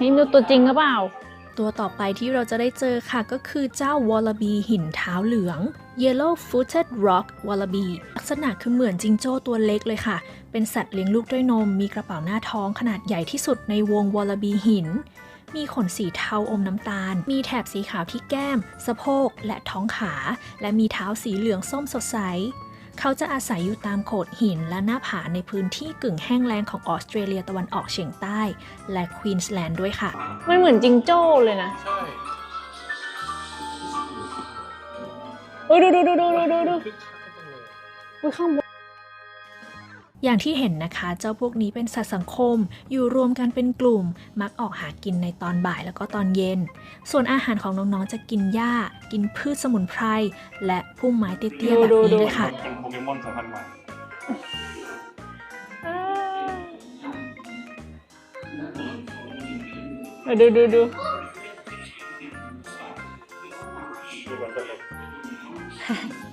นี่ดูตัวจริงหรือเปล่า ตัวต่อไปที่เราจะได้เจอค่ะก็คือเจ้าวอลลบีหินเท้าเหลือง Yellow Footed Rock Wallaby ลักษณะคือเหมือนจิงโจ้ตัวเล็กเลยค่ะ เป็นสัตว์เลี้ยงลูกด้วยนม มีกระเป๋าหน้าท้องขนาดใหญ่ที่สุดในวงวอลลบีหิน มีขนสีเทาอมน้ำตาล มีแถบสีขาวที่แก้ม สะโพก และท้องขา และมีเท้าสีเหลืองส้มสดใส เขาจะอาศัยอยู่ตามโขดหินและหน้าผาในพื้นที่กึ่งแห้งแล้งของออสเตรเลียตะวันออกเฉียงใต้ และควีนสแลนด์ด้วยค่ะ มันเหมือนจิงโจ้เลยนะใช่โอ้ยดูดูดูดูดูดูดูคึกคักจังเลยอุ้ยข้างบนอย่างที่เห็นนะคะ เจ้าพวกนี้เป็นสัตว์สังคม อยู่รวมกันเป็นกลุ่ม มักออกหากินในตอนบ่ายแล้วก็ตอนเย็น ส่วนอาหารของน้องๆจะกินหญ้า กินพืชสมุนไพร และพุ่มไม้เตี้ยๆแบบนี้เลยค่ะเป็นโปเก มอนสายพันธุ์ใหม่ อ่าดูดูดูดูเหมือนเป็นเด็ก